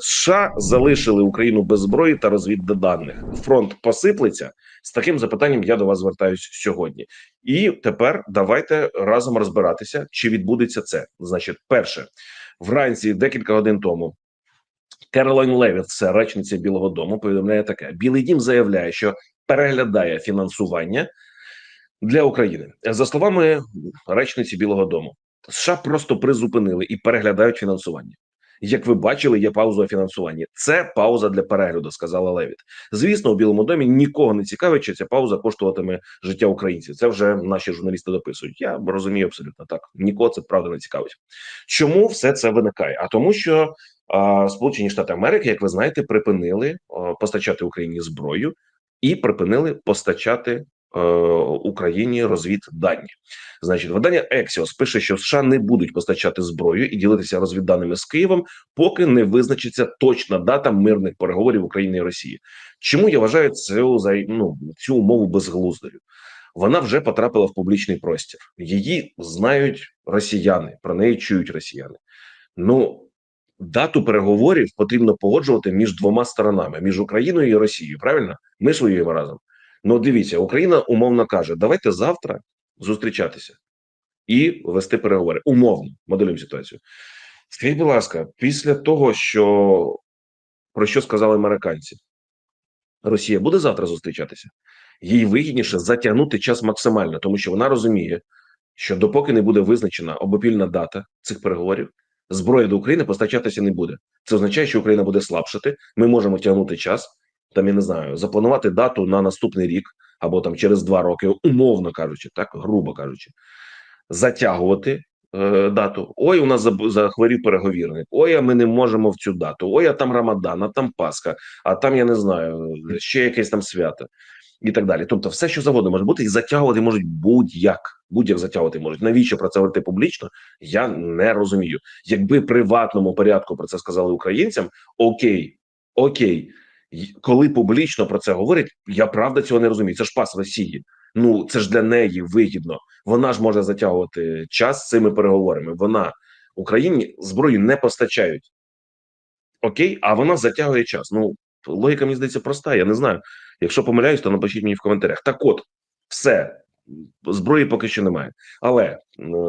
США залишили Україну без зброї та розвідданих. Фронт посиплеться. З таким запитанням я до вас звертаюсь сьогодні. І тепер давайте разом розбиратися, чи відбудеться це. Значить, перше, вранці декілька годин тому. Керолайн Левіт, це речниця Білого Дому, повідомляє таке: Білий Дім заявляє, що переглядає фінансування для України. За словами речниці Білого Дому, США просто призупинили і переглядають фінансування. Як ви бачили, є пауза у фінансуванні. Це пауза для перегляду, сказала Левіт. Звісно, у Білому домі нікого не цікавить, чи ця пауза коштуватиме життя українців. Це вже наші журналісти дописують. Я розумію абсолютно так. Нікого це правда не цікавить. Чому все це виникає? А тому, що а, Сполучені Штати Америки, як ви знаєте, припинили а, постачати Україні зброю і припинили постачати Україні розвіддані. Значить, видання Ексіос пише, що США не будуть постачати зброю і ділитися розвідданими з Києвом, поки не визначиться точна дата мирних переговорів України і Росії. Чому я вважаю цю ну, цю умову безглуздою? Вона вже потрапила в публічний простір. Її знають росіяни, про неї чують росіяни. Ну дату переговорів потрібно погоджувати між двома сторонами: між Україною і Росією. Правильно, ми ж разом. Ну, дивіться, Україна умовно каже: давайте завтра зустрічатися і вести переговори. Умовно моделюємо ситуацію. Скажіть, будь ласка, після того, що про що сказали американці, Росія буде завтра зустрічатися? Їй вигідніше затягнути час максимально, тому що вона розуміє, що допоки не буде визначена обопільна дата цих переговорів, зброя до України постачатися не буде. Це означає, що Україна буде слабшати. Ми можемо тягнути час. Там я не знаю, запланувати дату на наступний рік або там через два роки, умовно кажучи, так грубо кажучи, затягувати е, дату. Ой, у нас захворів переговірник. Ой, а ми не можемо в цю дату. Ой, а там Рамадан, а там Пасха, а там я не знаю, ще якесь там свято і так далі. Тобто, все, що завгодно може бути, і затягувати можуть будь-як. Будь-як затягувати можуть. Навіщо про це говорити публічно? Я не розумію. Якби приватному порядку про це сказали українцям, окей, окей. Коли публічно про це говорять, я правда цього не розумію. Це ж пас Росії. Ну це ж для неї вигідно. Вона ж може затягувати час цими переговорами. Вона Україні зброю не постачають. Окей, а вона затягує час. Ну логіка мені здається проста. Я не знаю. Якщо помиляюсь, то напишіть мені в коментарях. Так, от все зброї поки що немає. Але е,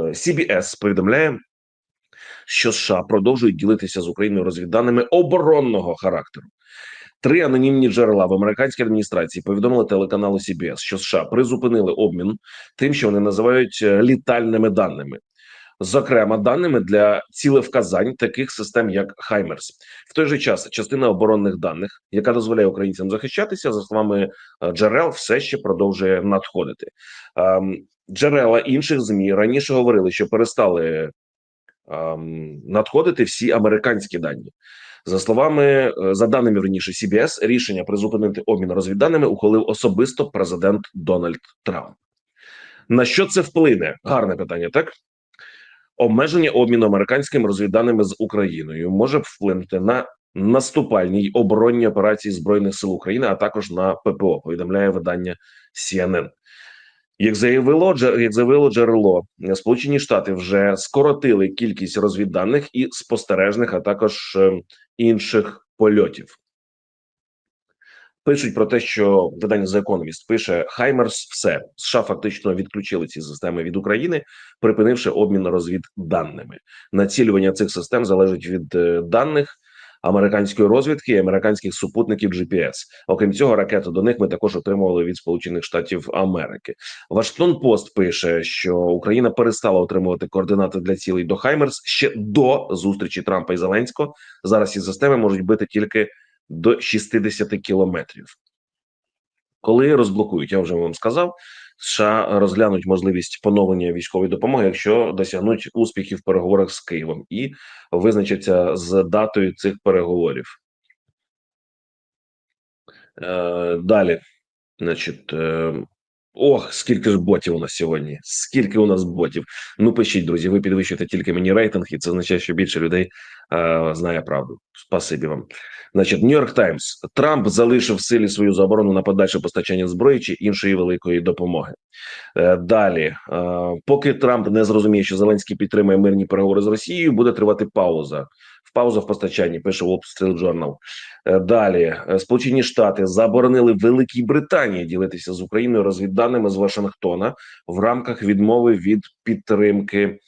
CBS повідомляє, що США продовжують ділитися з Україною розвідданими оборонного характеру. Три анонімні джерела в американській адміністрації повідомили телеканалу CBS, що США призупинили обмін тим, що вони називають е, літальними даними. Зокрема, даними для цілевказань таких систем, як Хаймерс, в той же час частина оборонних даних, яка дозволяє українцям захищатися, за словами е, джерел, все ще продовжує надходити. Ем, джерела інших змі раніше говорили, що перестали ем, надходити всі американські дані. За словами е, за даними раніше CBS, рішення призупинити обмін розвідданими ухвалив особисто президент Дональд Трамп. На що це вплине? Гарне питання, так обмеження обміну американськими розвідданими з Україною може вплинути на наступальні й оборонні операції збройних сил України, а також на ППО. Повідомляє видання CNN. Як заявило як заявило джерело, Сполучені Штати вже скоротили кількість розвідданих і спостережних, а також е, інших польотів. Пишуть про те, що видання The Economist пише Хаймерс, все США фактично відключили ці системи від України, припинивши обмін розвідданими. Націлювання цих систем залежить від е, даних американської розвідки і американських супутників GPS. Окрім цього, ракети до них ми також отримували від Сполучених Штатів Америки. Вашингтон Пост пише, що Україна перестала отримувати координати для цілей до Хаймерс ще до зустрічі Трампа і Зеленського. Зараз ці системи можуть бити тільки до 60 кілометрів. Коли розблокують, я вже вам сказав. США розглянуть можливість поновлення військової допомоги, якщо досягнуть успіхів в переговорах з Києвом, і визначаться з датою цих переговорів. Е, Далі, значить, е, ох, скільки ж ботів у нас сьогодні? Скільки у нас ботів? Ну, пишіть, друзі, ви підвищуєте тільки мені рейтинг, і це означає, що більше людей е, знає правду. Спасибі вам. Значить, Нью-Йорк Таймс Трамп залишив в силі свою заборону на подальше постачання зброї чи іншої великої допомоги. Е, далі, е, поки Трамп не зрозуміє, що Зеленський підтримує мирні переговори з Росією, буде тривати пауза Пауза в постачанні. Пише Wall Street Journal. Е, Далі Е, Сполучені Штати заборонили Великій Британії ділитися з Україною розвідданими з Вашингтона в рамках відмови від підтримки.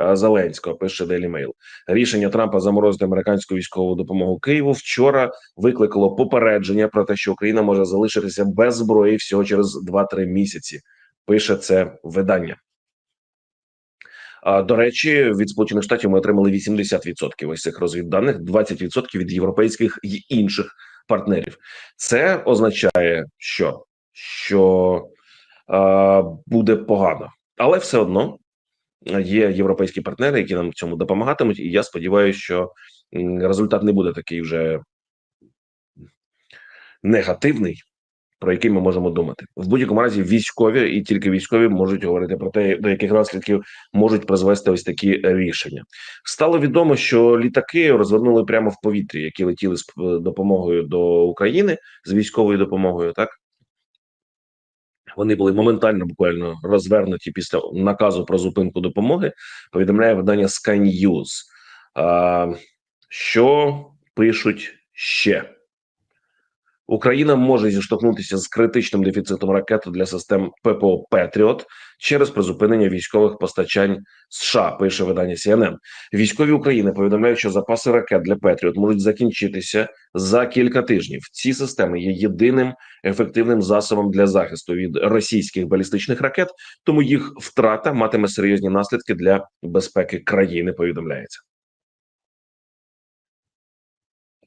е, Зеленського пише Daily Mail. Рішення Трампа заморозити американську військову допомогу Києву вчора викликало попередження про те, що Україна може залишитися без зброї всього через 2-3 місяці. Пише це видання. До речі, від Сполучених Штатів ми отримали 80% ось цих розвідданих, 20% від європейських і інших партнерів. Це означає, що, що е, буде погано, але все одно є європейські партнери, які нам в цьому допомагатимуть. І я сподіваюся, що результат не буде такий вже негативний, про який ми можемо думати. В будь-якому разі військові і тільки військові можуть говорити про те, до яких наслідків можуть призвести ось такі рішення. Стало відомо, що літаки розвернули прямо в повітрі, які летіли з допомогою до України з військовою допомогою. Так вони були моментально буквально розвернуті після наказу про зупинку допомоги. Повідомляє видання Sky News. А, що пишуть ще? Україна може зіштовхнутися з критичним дефіцитом ракет для систем ППО Петріот через призупинення військових постачань США. Пише видання CNN. Військові України повідомляють, що запаси ракет для Петріот можуть закінчитися за кілька тижнів. Ці системи є єдиним ефективним засобом для захисту від російських балістичних ракет, тому їх втрата матиме серйозні наслідки для безпеки країни. Повідомляється.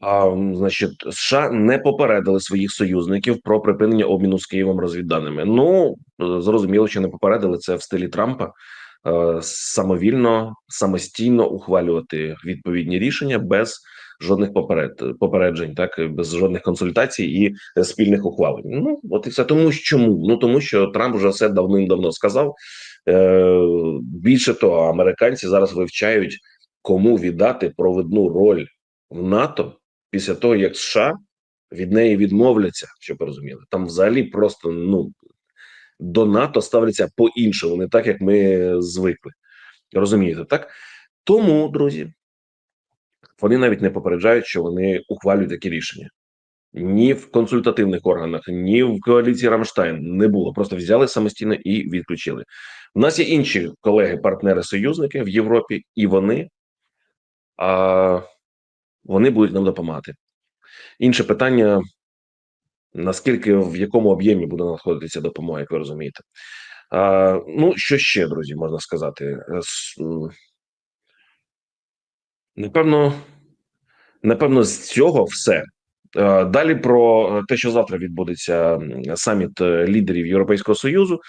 А значить, США не попередили своїх союзників про припинення обміну з Києвом розвідданими. Ну е, зрозуміло, що не попередили це в стилі Трампа. е, Самовільно, самостійно ухвалювати відповідні рішення без жодних поперед попереджень, так без жодних консультацій і е, спільних ухвалень. Ну от і все тому, чому? Ну тому що Трамп вже все давним-давно сказав. Е, Більше того, американці зараз вивчають, кому віддати провідну роль в НАТО після того, як США від неї відмовляться, щоб розуміли. Там взагалі просто ну до НАТО ставляться по-іншому, не так як ми звикли. Розумієте, так? Тому, друзі, вони навіть не попереджають, що вони ухвалюють такі рішення. Ні в консультативних органах, ні в коаліції Рамштайн не було. Просто взяли самостійно і відключили. У нас є інші колеги, партнери, союзники в Європі, і вони, а, вони будуть нам допомагати. Інше питання: наскільки в якому об'ємі буде надходитися допомога, як ви розумієте. А, ну, що ще, друзі, можна сказати? Е, Напевно, напевно, з цього все. Е, Далі про те, що завтра відбудеться саміт е, лідерів Європейського союзу.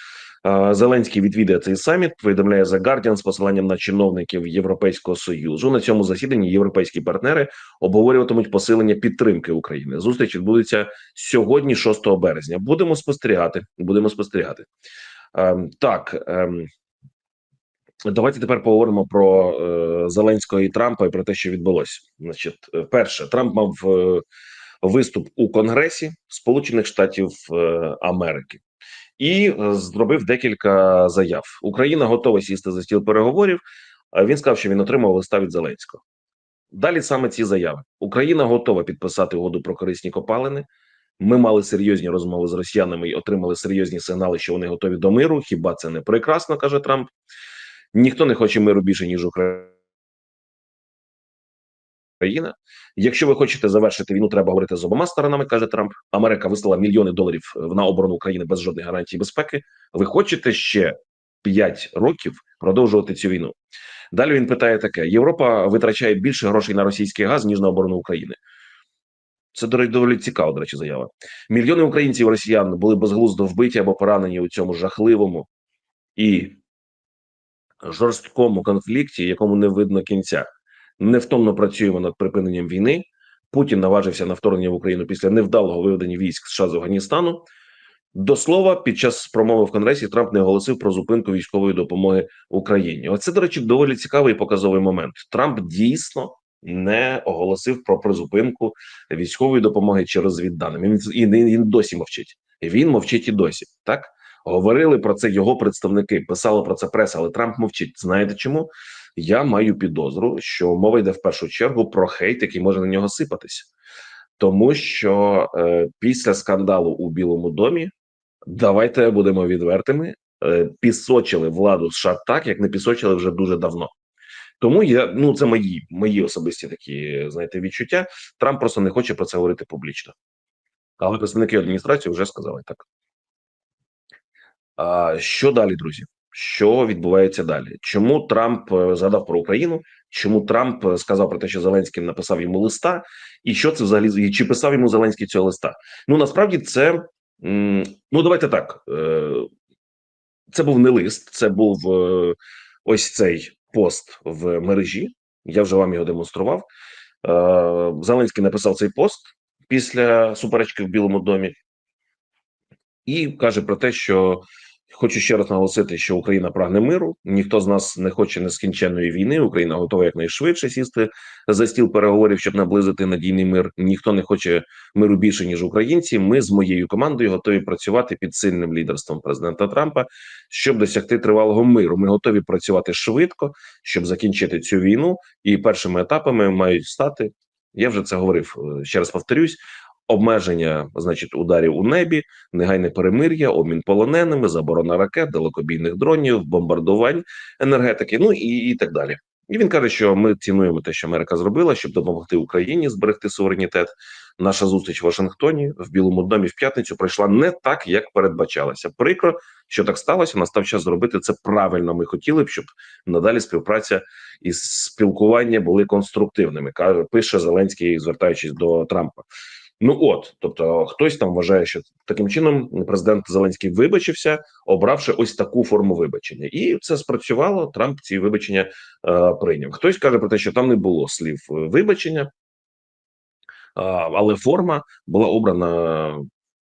Е, Зеленський відвідає цей саміт. Повідомляє The Guardian з посиланням на чиновників Європейського союзу. На цьому засіданні європейські партнери обговорюватимуть посилення підтримки України. Зустріч відбудеться сьогодні, 6 березня. Будемо спостерігати. Будемо спостерігати. Ем, Так. ем, Давайте тепер поговоримо про е, Зеленського і Трампа і про те, що відбулося. Значить, е, перше, Трамп мав е, виступ у Конгресі Сполучених Штатів е, Америки і е, зробив декілька заяв. Україна готова сісти за стіл переговорів. Він сказав, що він отримав листа від Зеленського. Далі саме ці заяви: Україна готова підписати угоду про корисні копалини. Ми мали серйозні розмови з росіянами і отримали серйозні сигнали, що вони готові до миру. Хіба це не прекрасно? каже Трамп. Ніхто не хоче миру більше ніж Україна. Якщо ви хочете завершити війну, треба говорити з обома сторонами, каже Трамп. Америка вислала мільйони доларів на оборону України без жодних гарантій безпеки. Ви хочете ще 5 років продовжувати цю війну? Далі він питає таке: Європа витрачає більше грошей на російський газ ніж на оборону України. Це доволі цікава, до речі, заява. Мільйони українців і росіян були безглуздо вбиті або поранені у цьому жахливому і жорсткому конфлікті, якому не видно кінця. Невтомно працюємо над припиненням війни. Путін наважився на вторгнення в Україну після невдалого виведення військ США з Афганістану. До слова, під час промови в Конгресі Трамп не оголосив про зупинку військової допомоги Україні. Оце, до речі, доволі цікавий і показовий момент. Трамп дійсно не оголосив про призупинку військової допомоги через відданим. Він і він досі мовчить. Він мовчить і досі. Так говорили про це його представники, писали про це преса, але Трамп мовчить. Знаєте чому? Я маю підозру, що мова йде в першу чергу про хейт, який може на нього сипатися, тому що е, після скандалу у Білому домі давайте будемо відвертими. е, Пісочили владу США так, як не пісочили вже дуже давно. Тому я ну це мої мої особисті такі знаєте відчуття. Трамп просто не хоче про це говорити публічно. Але представники адміністрації вже сказали так. А що далі, друзі? Що відбувається далі? Чому Трамп е, згадав про Україну? Чому Трамп е, сказав про те, що Зеленський написав йому листа, і що це взагалі і чи писав йому Зеленський цього листа? Ну насправді це ну давайте так. е, Це був не лист, це був ось цей пост в мережі. Я вже вам його демонстрував. Зеленський написав цей пост після суперечки в Білому домі і каже про те, що хочу ще раз наголосити, що Україна прагне миру. Ніхто з нас не хоче нескінченної війни. Україна готова якнайшвидше сісти за стіл переговорів, щоб наблизити надійний мир. Ніхто не хоче миру більше ніж українці. Ми з моєю командою готові працювати під сильним лідерством президента Трампа, щоб досягти тривалого миру. Ми готові працювати швидко, щоб закінчити цю війну. І першими етапами мають стати. Я вже це говорив. е, Ще раз повторюсь: обмеження, значить, ударів у небі, негайне перемир'я, обмін полоненими, заборона ракет, далекобійних дронів, бомбардувань, енергетики, ну і, і так далі. І він каже, що ми цінуємо те, що Америка зробила, щоб допомогти Україні зберегти суверенітет. Наша зустріч в Вашингтоні в Білому домі в п'ятницю пройшла не так, як передбачалося. Прикро, що так сталося. Настав час зробити це правильно. Ми хотіли б, щоб надалі співпраця і спілкування були конструктивними. каже, пише Зеленський, звертаючись до Трампа. Ну от, тобто, хтось там вважає, що таким чином президент Зеленський вибачився, обравши ось таку форму вибачення, і це спрацювало. Трамп ці вибачення е, прийняв. Хтось каже про те, що там не було слів е, вибачення, е, але форма була обрана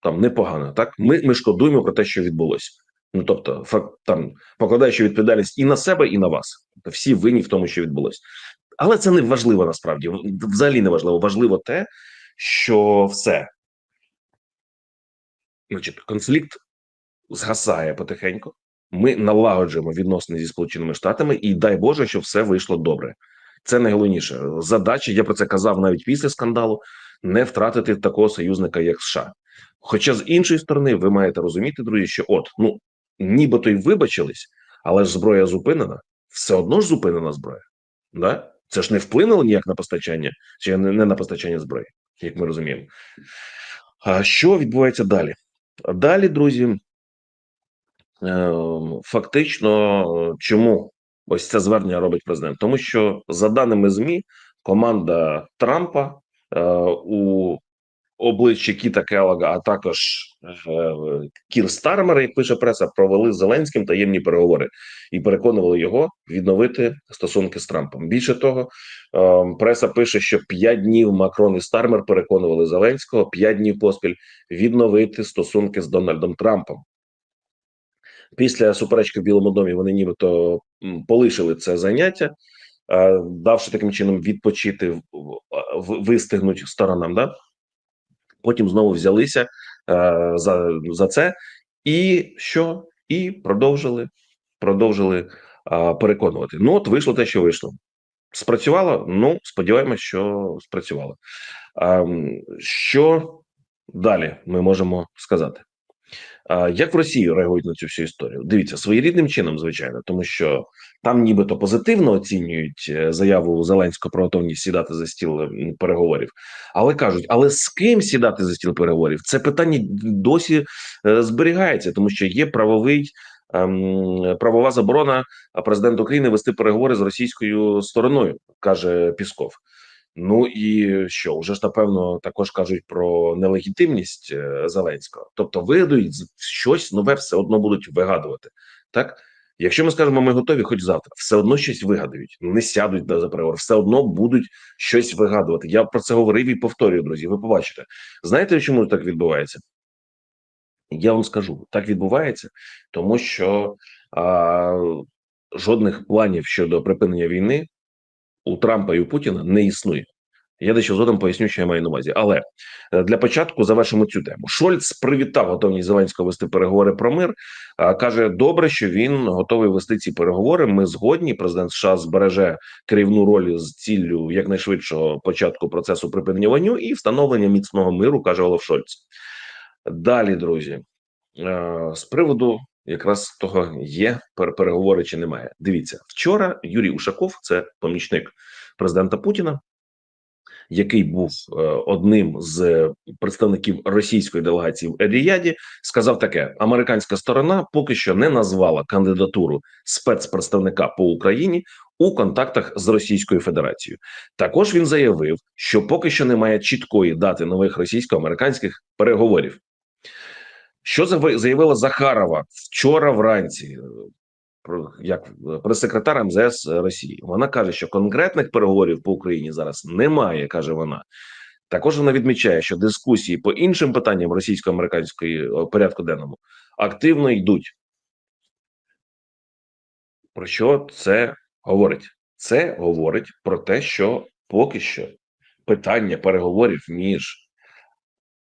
там непогана. Так, ми, ми шкодуємо про те, що відбулося. Ну тобто, факт там покладаючи відповідальність і на себе, і на вас. Тобто всі винні в тому, що відбулося. Але це не важливо насправді. Взагалі не важливо. Важливо те, що все, значить, конфлікт згасає потихеньку. Ми налагоджуємо відносини зі Сполученими Штатами, і дай Боже, що все вийшло добре. Це найголовніше задача. Я про це казав навіть після скандалу: не втратити такого союзника, як США. Хоча з іншої сторони, ви маєте розуміти, друзі, що от ну нібито й вибачились, але ж зброя зупинена, все одно ж зупинена зброя. Да? Це ж не вплинуло ніяк на постачання, чи не, на постачання зброї, як ми розуміємо. А що відбувається далі? Далі, друзі, е, фактично, чому ось це звернення робить президент? Тому що, за даними ЗМІ, команда Трампа е, у обличчя Кіта Келлога, а також е, Кір Стармер, як пише преса, провели з Зеленським таємні переговори і переконували його відновити стосунки з Трампом. Більше того, е, преса пише, що п'ять днів Макрон і Стармер переконували Зеленського п'ять днів поспіль відновити стосунки з Дональдом Трампом. Після суперечки в Білому домі вони нібито полишили це заняття, е, давши таким чином відпочити вистигнуть сторонам. Да? Потім знову взялися е, за, за це, і що? І продовжили, продовжили е, переконувати. Ну, от вийшло те, що вийшло. Спрацювало? Ну, сподіваємось, що спрацювало. А, що далі ми можемо сказати? Як в Росії реагують на цю всю історію? Дивіться, своєрідним чином, звичайно, тому що там нібито позитивно оцінюють е, заяву Зеленського про готовність сідати за стіл переговорів, але кажуть, але з ким сідати за стіл переговорів? Це питання досі е, зберігається, тому що є правовий. ем, Правова заборона президента України вести переговори з російською стороною, каже Пісков. Ну і що вже ж напевно також кажуть про нелегітимність е, Зеленського. Тобто, вигадують щось нове, все одно будуть вигадувати. Так, якщо ми скажемо, ми готові, хоч завтра, все одно щось вигадають, не сядуть на за переговори, все одно будуть щось вигадувати. Я про це говорив і повторюю, друзі. Ви побачите. Знаєте, чому так відбувається? Я вам скажу, так відбувається, тому що а, жодних планів щодо припинення війни у Трампа і у Путіна не існує. Я дещо згодом поясню, що я маю на увазі. Але е, для початку завершимо цю тему. Шольц привітав готовність Зеленського вести переговори про мир. Каже, добре, що він готовий вести ці переговори. Ми згодні. Президент США збереже керівну роль з ціллю якнайшвидшого початку процесу припинення вогню і встановлення міцного миру, каже Олаф Шольц. Далі, друзі, е, з приводу якраз того є переговори чи немає. Дивіться, вчора Юрій Ушаков, це помічник президента Путіна який був е, одним з представників російської делегації в Еріяді, сказав таке: американська сторона поки що не назвала кандидатуру спецпредставника по Україні у контактах з Російською Федерацією. Також він заявив, що поки що немає чіткої дати нових російсько-американських переговорів. Що заявила Захарова вчора вранці? як прес-секретар МЗС Росії. Вона каже, що конкретних переговорів по Україні зараз немає, каже вона. Також вона відмічає, що дискусії по іншим питанням російсько-американської порядку денному активно йдуть. Про що це говорить? Це говорить про те, що поки що питання переговорів між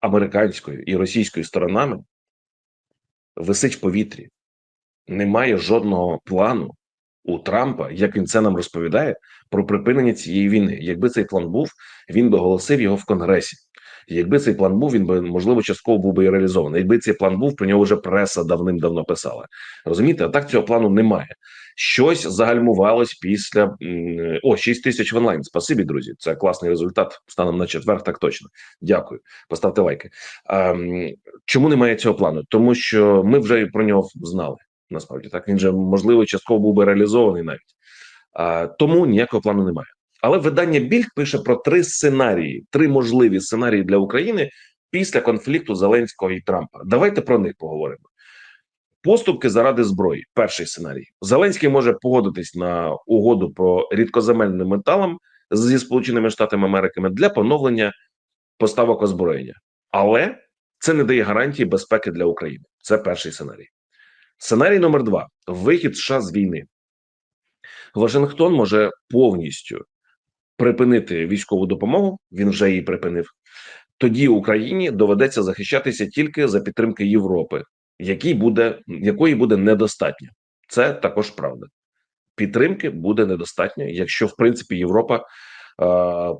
американською і російською сторонами висить в повітрі немає жодного плану у Трампа, як він це нам розповідає, про припинення цієї війни. Якби цей план був, він би оголосив його в Конгресі. Якби цей план був, він би можливо частково був би і реалізований. Якби цей план був, про нього вже преса давним-давно писала. Розумієте, а так цього плану немає. Щось загальмувалось після о 6 тисяч в онлайн. Спасибі, друзі. Це класний результат. Станом на четвер, так точно. Дякую. Поставте лайки. Чому немає цього плану? Тому що ми вже про нього знали насправді так він же можливо частково був би реалізований навіть тому ніякого плану немає. Але видання Більд пише про три сценарії, три можливі сценарії для України після конфлікту Зеленського і Трампа. Давайте про них поговоримо. Поступки заради зброї. Перший сценарій. Зеленський може погодитись на угоду про рідкоземельним металом зі Сполученими Штатами Америки для поновлення поставок озброєння, але це не дає гарантії безпеки для України. Це перший сценарій. Сценарій номер два: вихід США з війни. Вашингтон може повністю припинити військову допомогу. Він вже її припинив. Тоді Україні доведеться захищатися тільки за підтримки Європи, який буде, якої буде недостатньо. Це також правда. Підтримки буде недостатньо, якщо в принципі Європа е,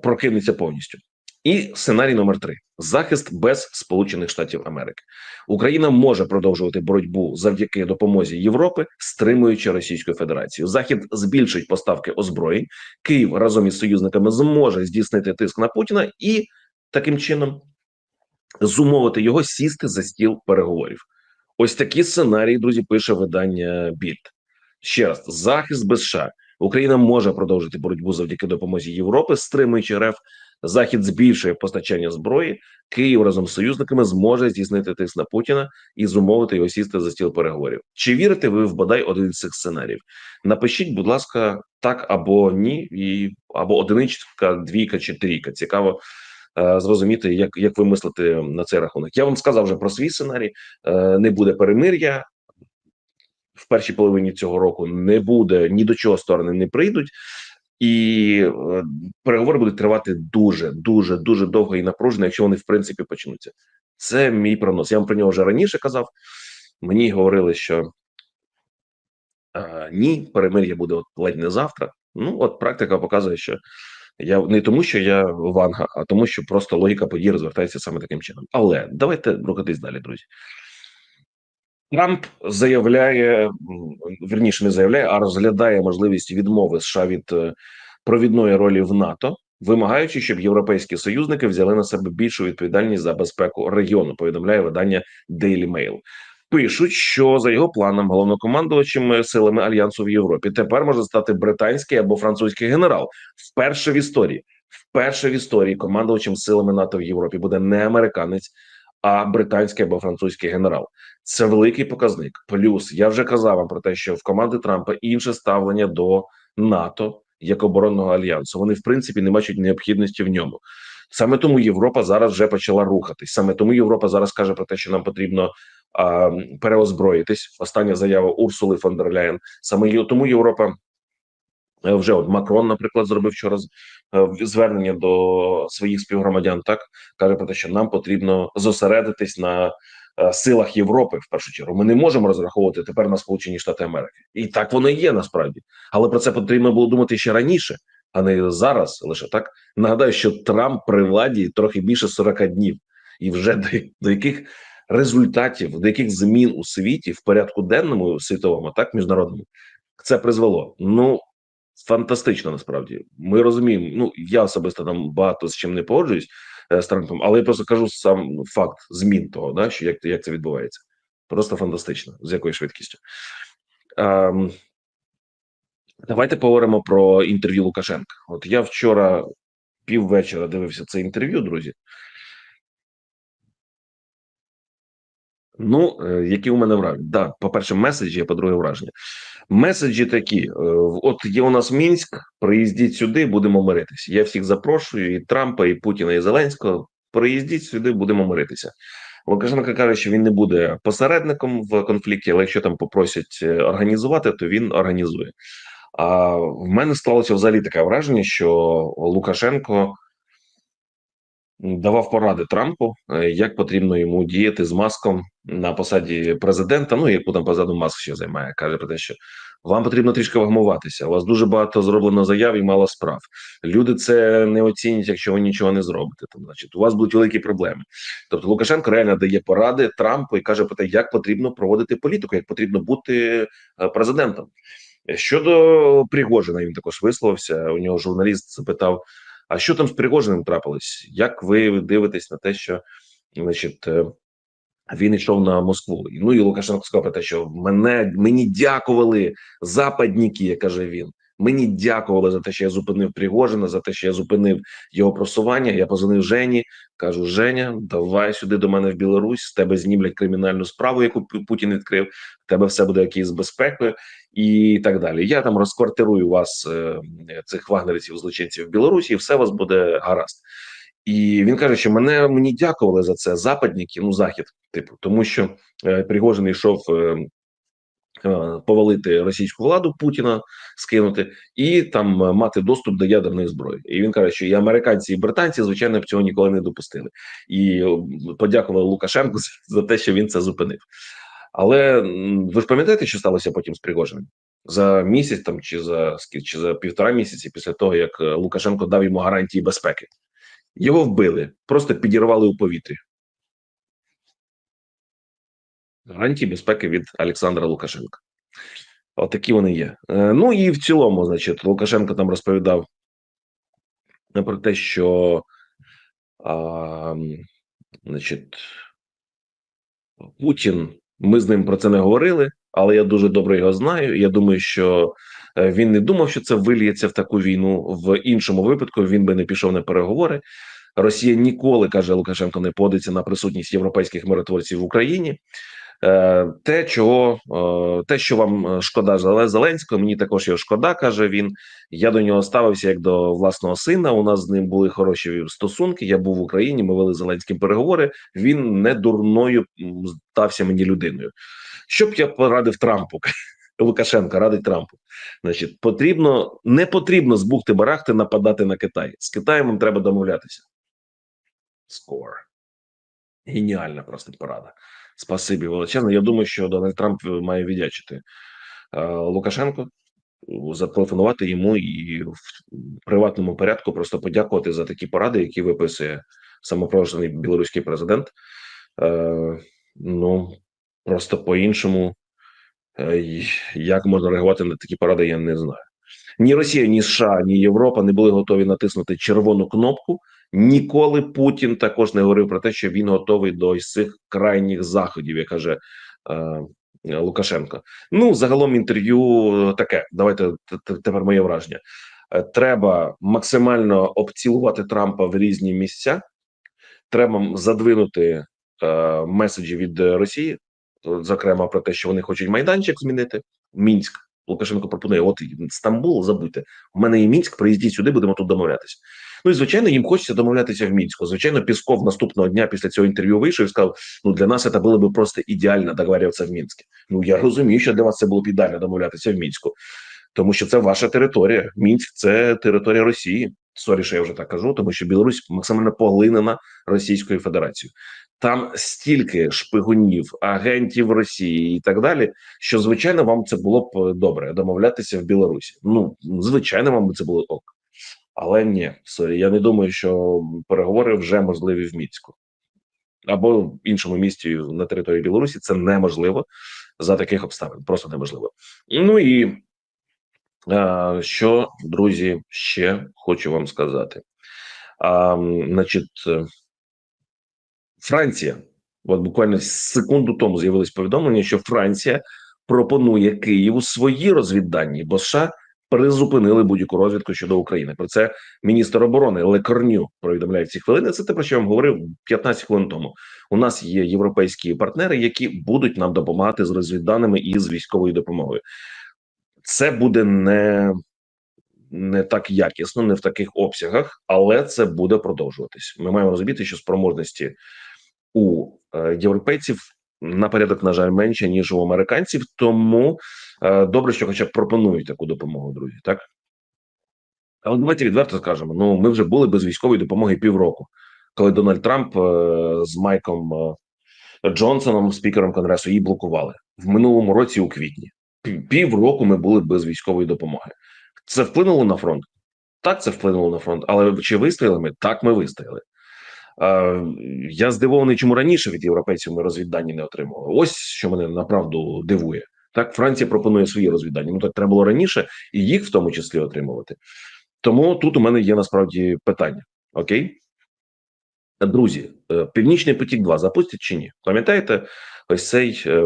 прокинеться повністю. І сценарій номер три: захист без Сполучених Штатів Америки. Україна може продовжувати боротьбу завдяки допомозі Європи, стримуючи Російську Федерацію. Захід збільшить поставки озброєнь. Київ разом із союзниками зможе здійснити тиск на Путіна і таким чином зумовити його сісти за стіл переговорів. Ось такі сценарії, друзі, пише видання Більд. Ще раз захист без США. Україна може продовжити боротьбу завдяки допомозі Європи, стримуючи РФ Захід збільшує постачання зброї. Київ разом з союзниками зможе здійснити тиск на Путіна і зумовити його сісти за стіл переговорів. Чи вірите ви в бодай один з цих сценаріїв? Напишіть, будь ласка, так або ні, і або одиничка, двійка чи трійка. Цікаво. Е, зрозуміти, як як ви мислите на цей рахунок. Я вам сказав вже про свій сценарій. Е, не буде перемир'я в першій половині цього року. Не буде ні до чого сторони не прийдуть і е, переговори будуть тривати дуже, дуже, дуже довго і напружено, якщо вони в принципі почнуться. Це мій прогноз. Я вам про нього вже раніше казав. Мені говорили, що а, ні, перемир'я буде от ледь не завтра. Ну, от практика показує, що я не тому, що я ванга, а тому, що просто логіка подій розвертається саме таким чином. Але давайте рухатись далі, друзі. Трамп заявляє верніше не заявляє, а розглядає можливість відмови США від е, провідної ролі в НАТО, вимагаючи, щоб європейські союзники взяли на себе більшу відповідальність за безпеку регіону. Повідомляє видання Daily Mail. Пишуть, що за його планом головнокомандувачем силами альянсу в Європі тепер може стати британський або французький генерал вперше в історії. Вперше в історії командувачем силами НАТО в Європі буде не американець, а британський або французький генерал. Це великий показник. Плюс я вже казав вам про те, що в команди Трампа інше ставлення до НАТО як оборонного альянсу. Вони в принципі не бачать необхідності в ньому. Саме тому Європа зараз вже почала рухатись. Саме тому Європа зараз каже про те, що нам потрібно а, переозброїтись. Остання заява Урсули фон дер Ляєн. Саме тому Європа Е, Вже от Макрон, наприклад, зробив вчора е, звернення до своїх співгромадян. Так каже про те, що нам потрібно зосередитись на е, силах Європи в першу чергу. Ми не можемо розраховувати тепер на Сполучені Штати Америки, і так воно і є насправді. Але про це потрібно було думати ще раніше, а не зараз. Лише так нагадаю, що Трамп при владі трохи більше 40 днів, і вже до, до яких результатів, до яких змін у світі в порядку денному світовому, так міжнародному, це призвело. Ну фантастично насправді. Ми розуміємо. Ну я особисто там багато з чим не погоджуюсь е, з Трампом, але я просто кажу сам факт змін того, да, що як, як це відбувається. Просто фантастично, з якою швидкістю. Ем, давайте поговоримо про інтерв'ю Лукашенка. От я вчора піввечора дивився це інтерв'ю, друзі. Ну, е, які у мене враження? Да, по-перше, меседжі, а по-друге, враження. Меседжі такі: е, от є у нас Мінськ, приїздіть сюди, будемо миритися. Я всіх запрошую, і Трампа, і Путіна, і Зеленського. Приїздіть сюди, будемо миритися. Лукашенко каже, що він не буде посередником в конфлікті, але якщо там попросять е, організувати, то він організує. А в мене склалося взагалі таке враження, що Лукашенко давав поради Трампу, е, як потрібно йому діяти з маском на посаді президента. Ну яку там посаду маск ще займає. каже про те, що вам потрібно трішки вгамуватися. У вас дуже багато зроблено заяв і мало справ. Люди це не оцінять, якщо ви нічого не зробите. Там, значить, у вас будуть великі проблеми. Тобто Лукашенко реально дає поради Трампу і каже про те, як потрібно проводити політику, як потрібно бути е, президентом. Щодо Пригожина, він також висловився. У нього журналіст запитав: а що там з Пригожиним трапилось? Як ви дивитесь на те, що значить, е, він йшов на Москву? Ну і Лукашенко сказав про те, що мене мені дякували западніки, каже він. Мені дякували за те, що я зупинив Пригожина, за те, що я зупинив його просування. Я позвонив Жені, кажу: Женя, давай сюди до мене в Білорусь. З тебе знімлять кримінальну справу, яку Путін відкрив. В тебе все буде окей з безпекою і так далі. Я там розквартирую вас, е, цих вагнерівців, злочинців в Білорусі, і все у вас буде гаразд. І він каже, що мене мені дякували за це западники, ну захід, типу, тому що е, Пригожин йшов е, повалити російську владу Путіна, скинути і там е, мати доступ до ядерної зброї. І він каже, що і американці, і британці, звичайно, б цього ніколи не допустили. І е, подякували Лукашенку за- те, що він це зупинив. Але ви ж пам'ятаєте, що сталося потім з Пригожиним? За місяць там чи за чи за півтора місяці після того, як е, Лукашенко дав йому гарантії безпеки, його вбили, просто підірвали у повітрі. Гарантії безпеки від Олександра Лукашенка. Отакі вони є. Е, Ну і в цілому, значить, Лукашенко там розповідав е, про те, що а, значить, Путін, ми з ним про це не говорили, але я дуже добре його знаю. Я думаю, що е, він не думав, що це вильється в таку війну. В іншому випадку він би не пішов на переговори. Росія ніколи каже Лукашенко не подиться на присутність європейських миротворців в Україні. Е, Те, чого е, те, що вам е, шкода Зеленського, мені також його шкода, каже він. Я до нього ставився як до власного сина. У нас з ним були хороші стосунки. Я був в Україні. Ми вели Зеленським переговори. Він не дурною м, здався мені людиною. Що б я порадив Трампу? Лукашенко радить Трампу. Значить, потрібно не потрібно з бухти барахти нападати на Китай. З Китаєм треба домовлятися. Скоро. Геніальна просто порада. Спасибі величезне. Я думаю, що Дональд Трамп має віддячити е, Лукашенко, зателефонувати йому і в приватному порядку просто подякувати за такі поради, які виписує самопрожений білоруський президент. Е, ну просто по-іншому, е, як можна реагувати на такі поради, я не знаю. Ні Росія, ні США, ні Європа не були готові натиснути червону кнопку. Ніколи Путін також не говорив про те, що він готовий до цих крайніх заходів, як каже е, Лукашенко. Ну загалом інтерв'ю е, таке. Давайте тепер моє враження. Е, Треба максимально обцілувати Трампа в різні місця. Треба задвинути е, меседжі від Росії, е, зокрема про те, що вони хочуть майданчик змінити. Мінськ. Лукашенко пропонує: от Стамбул, забудьте. У мене є Мінськ, приїздіть сюди, будемо тут домовлятися. Ну і звичайно, їм хочеться домовлятися в мінську. Звичайно, Пісков наступного дня після цього інтерв'ю вийшов і сказав: ну для нас це було б просто ідеально договарюватися в мінську. Ну я розумію, що для вас це було б ідеально домовлятися в мінську. тому що це ваша територія. Мінськ це територія Росії. Сорі, що я вже так кажу, тому що Білорусь максимально поглинена Російською Федерацією. Там стільки шпигунів, агентів Росії і так далі, що звичайно вам це було б добре домовлятися в Білорусі. Ну звичайно, вам це було ок. Але ні, сорі, я не думаю, що переговори вже можливі в Мінську або в іншому місті на території Білорусі. Це неможливо за таких обставин. Просто неможливо. Ну і що, друзі, ще хочу вам сказати. А, Значить, е, Франція, от буквально секунду тому з'явилось повідомлення, що Франція пропонує Києву свої розвіддані, бо США призупинили будь-яку розвідку щодо України. Про це міністр оборони Лекорню повідомляє в ці хвилини. Це те, про що я вам говорив 15 хвилин тому. У нас є європейські партнери, які будуть нам допомагати з розвідданими і з військовою допомогою. Це буде не не так якісно, не в таких обсягах, але це буде продовжуватись. Ми маємо розуміти, що спроможності у е, європейців на порядок, на жаль, менше ніж у американців. Тому е, добре, що хоча б пропонують таку допомогу, друзі. Так але давайте відверто скажемо: ну ми вже були без військової допомоги півроку, коли Дональд Трамп е, з Майком е, Джонсоном, спікером конгресу, її блокували в минулому році у квітні. Півроку ми були без військової допомоги. Це вплинуло на фронт. Так, це вплинуло на фронт, але чи вистояли ми? Так, ми вистояли. Я здивований, чому раніше від європейців ми розвіддані не отримували. Ось що мене направду дивує. Так, Франція пропонує свої розвіддані. Ну так треба було раніше і їх в тому числі отримувати. Тому тут у мене є насправді питання. Окей, друзі, е, Північний потік 2 запустять чи ні? Пам'ятаєте, ось цей е,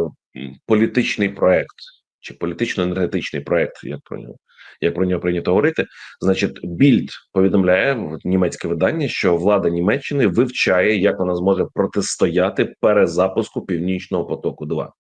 політичний проект чи політично-енергетичний проект, як про нього як про нього прийнято говорити. Значить, більд повідомляє німецьке видання, що влада Німеччини вивчає, як вона зможе протистояти перезапуску північного потоку. 2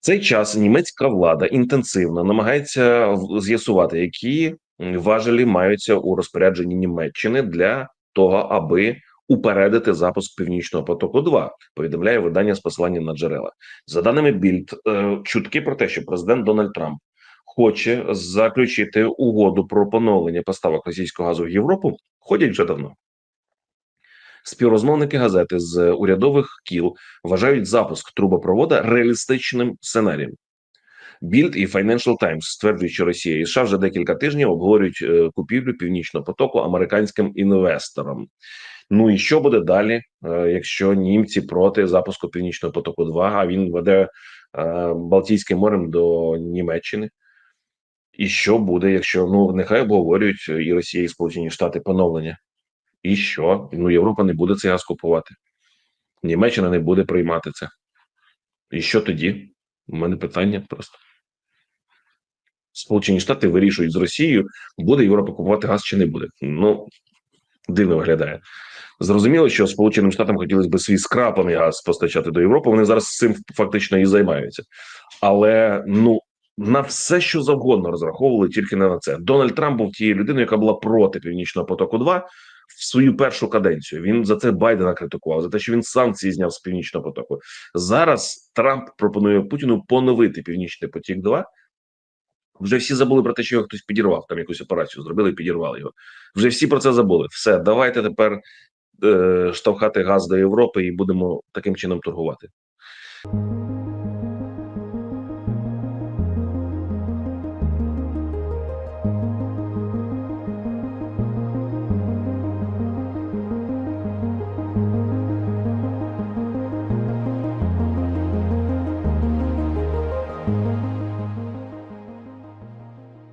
цей час німецька влада інтенсивно намагається з'ясувати, які важелі маються у розпорядженні Німеччини для того, аби упередити запуск північного потоку. 2 повідомляє видання з посиланням на джерела за даними Більд е, чутки про те, що президент Дональд Трамп хоче заключити угоду про поновлення поставок російського газу в Європу, ходять вже давно. Співрозмовники газети з урядових кіл вважають запуск трубопровода реалістичним сценарієм. Більд і Financial Times стверджують, що Росія і США вже декілька тижнів обговорюють е, купівлю північного потоку американським інвесторам. Ну і що буде далі, е, якщо німці проти запуску північного потоку? 2 а він веде е, Балтійським морем до Німеччини? І що буде, якщо ну нехай обговорюють і Росія, і Сполучені Штати поновлення, і що? Ну Європа не буде цей газ купувати, Німеччина не буде приймати це. І що тоді? У мене питання просто. Сполучені Штати вирішують з Росією, буде Європа купувати газ чи не буде. Ну дивно виглядає. Зрозуміло, що Сполученим Штатам хотілося б свій скраплений газ постачати до Європи. Вони зараз цим фактично і займаються, але ну на все, що завгодно розраховували тільки не на це. Дональд Трамп був тією людиною, яка була проти Північного потоку. 2 в свою першу каденцію. Він за це Байдена критикував за те, що він санкції зняв з північного потоку. Зараз Трамп пропонує Путіну поновити Північний потік. 2 вже всі забули про те, що його хтось підірвав. Там якусь операцію зробили і підірвали його. Вже всі про це забули. Все, давайте тепер е, штовхати газ до Європи і будемо таким чином торгувати.